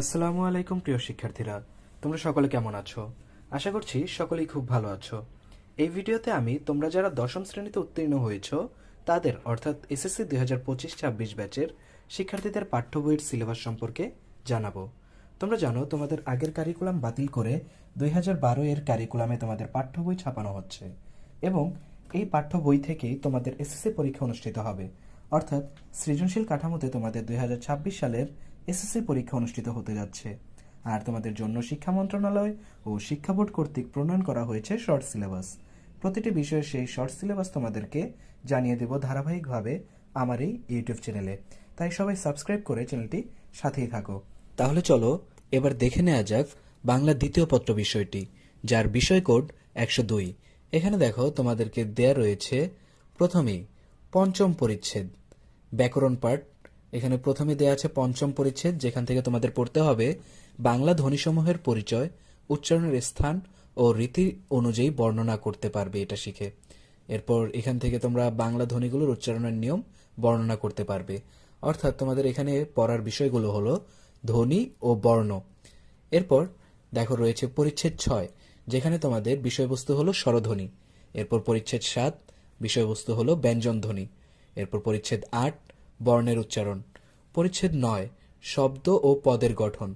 আসসালামু আলাইকুম, প্রিয় শিক্ষার্থীরা। তোমরা সকলে কেমন আছো? আশা করছি সকলেই খুব ভালো আছো। এই ভিডিওতে আমি তোমরা যারা দশম শ্রেণীতে উত্তীর্ণ হয়েছো, তাদের অর্থাৎ এসএসসি দুই হাজার পঁচিশ ছাব্বিশ ব্যাচের শিক্ষার্থীদের পাঠ্য বইয়ের সিলেবাস সম্পর্কে জানাব। তোমরা জানো, তোমাদের আগের কারিকুলাম বাতিল করে দুই হাজার বারো এর কারিকুলামে তোমাদের পাঠ্য বই ছাপানো হচ্ছে এবং এই পাঠ্য বই থেকেই তোমাদের এসএসসি পরীক্ষা অনুষ্ঠিত হবে। অর্থাৎ সৃজনশীল কাঠামোতে তোমাদের দুই হাজার ছাব্বিশ সালের এসএসসি পরীক্ষা অনুষ্ঠিত হতে যাচ্ছে। আর তোমাদের জন্য শিক্ষা মন্ত্রণালয় ও শিক্ষা বোর্ড কর্তৃক প্রণয়ন করা হয়েছে শর্ট সিলেবাস। প্রতিটি বিষয়ের সেই শর্ট সিলেবাস তোমাদেরকে জানিয়ে দেব ধারাবাহিকভাবে আমার এই ইউটিউব চ্যানেলে। তাই সবাই সাবস্ক্রাইব করে চ্যানেলটি সাথেই থাকো। তাহলে চলো, এবার দেখে নেওয়া যাক বাংলা দ্বিতীয় পত্র বিষয়টি, যার বিষয় কোড একশো দুই। এখানে দেখো, তোমাদেরকে দেয়া রয়েছে প্রথমেই পঞ্চম পরিচ্ছেদ, ব্যাকরণ পাঠ এখানে প্রথমে দেয়া আছে পঞ্চম পরিচ্ছেদ, যেখান থেকে তোমাদের পড়তে হবে, বাংলা ধ্বনিসমূহের পরিচয়, উচ্চারণের স্থান ও রীতি অনুযায়ী বর্ণনা করতে পারবে এটা শিখে। এরপর এখান থেকে তোমরা বাংলা ধ্বনিগুলোর উচ্চারণের নিয়ম বর্ণনা করতে পারবে। অর্থাৎ তোমাদের এখানে পড়ার বিষয়গুলো হলো ধ্বনি ও বর্ণ। এরপর দেখো রয়েছে পরিচ্ছেদ ছয়, যেখানে তোমাদের বিষয়বস্তু হলো স্বরধ্বনি। এরপর পরিচ্ছেদ সাত, বিষয়বস্তু হলো ব্যঞ্জনধ্বনি। এরপর পরিচ্ছেদ আট বর্ণের উচ্চারণ। পরিচ্ছেদ নয়, শব্দ ও পদের গঠন।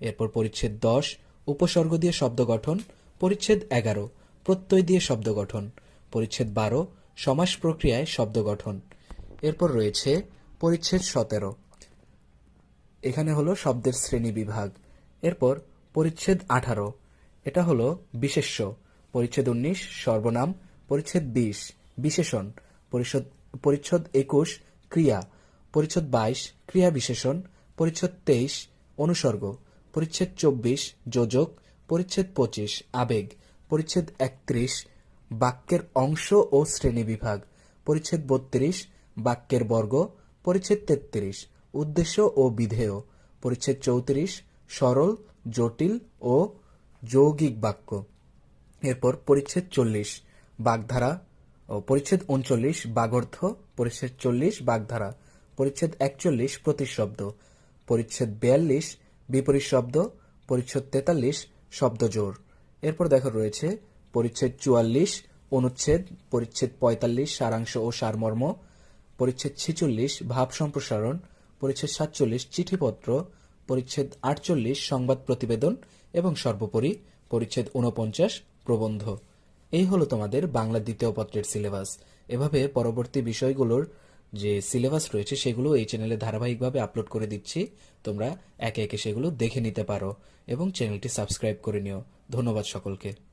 এরপর পরিচ্ছেদ দশ, উপসর্গ দিয়ে শব্দ গঠন। পরিচ্ছেদ এগারো, প্রত্যয় দিয়ে শব্দ গঠন। পরিচ্ছেদ বারো, সমাস প্রক্রিয়ায় শব্দ গঠন। এরপর রয়েছে পরিচ্ছেদ সতেরো। এখানে হলো শব্দের শ্রেণি বিভাগ। এরপর পরিচ্ছেদ আঠারো। এটা হলো বিশেষ্য। পরিচ্ছেদ উনিশ, সর্বনাম। পরিচ্ছেদ বিশ, বিশেষণ। পরিচ্ছদ পরিচ্ছদ একুশ, ক্রিয়া। পরিচ্ছদ বাইশ, ক্রিয়া বিশেষণ, পরিচ্ছদ তেইশ, অনুসর্গ, পরিচ্ছেদ চব্বিশ, যোজক, পরিচ্ছেদ পঁচিশ, আবেগ, পরিচ্ছেদ একত্রিশ, বাক্যের অংশ ও শ্রেণি বিভাগ, পরিচ্ছেদ বত্রিশ, বাক্যের বর্গ, পরিচ্ছেদ তেত্রিশ, উদ্দেশ্য ও বিধেয়, পরিচ্ছেদ চৌত্রিশ, সরল, জটিল ও যৌগিক বাক্য। এরপর পরিচ্ছেদ চল্লিশ, বাগধারা ও পরিচ্ছেদ উনচল্লিশ, বাগর্থ, পরিচ্ছেদ চল্লিশ, বাগধারা। পরিচ্ছেদ একচল্লিশ প্রতিশব্দ। পরিচ্ছেদ বিয়াল্লিশ বিপরীত শব্দ। পরিচ্ছেদ তেতাল্লিশ শব্দজোড় এরপর দেখো রয়েছে পরিচ্ছেদ চুয়াল্লিশ, অনুচ্ছেদ, পরিচ্ছেদ পঁয়তাল্লিশ, সারাংশ ও সারমর্ম, পরিচ্ছেদ ছিচল্লিশ ভাব সম্প্রসারণ, পরিচ্ছেদ সাতচল্লিশ চিঠিপত্র, পরিচ্ছেদ আটচল্লিশ সংবাদ প্রতিবেদন এবং সর্বোপরি পরিচ্ছেদ ঊনপঞ্চাশ প্রবন্ধ। এই হলো তোমাদের বাংলা দ্বিতীয় পত্রের সিলেবাস। এভাবে পরবর্তী বিষয়গুলোর যে সিলেবাস রয়েছে সেগুলো এই চ্যানেলে ধারাবাহিকভাবে আপলোড করে দিচ্ছি। তোমরা একে একে সেগুলো দেখে নিতে পারো এবং চ্যানেলটি সাবস্ক্রাইব করে নিও। ধন্যবাদ সকলকে।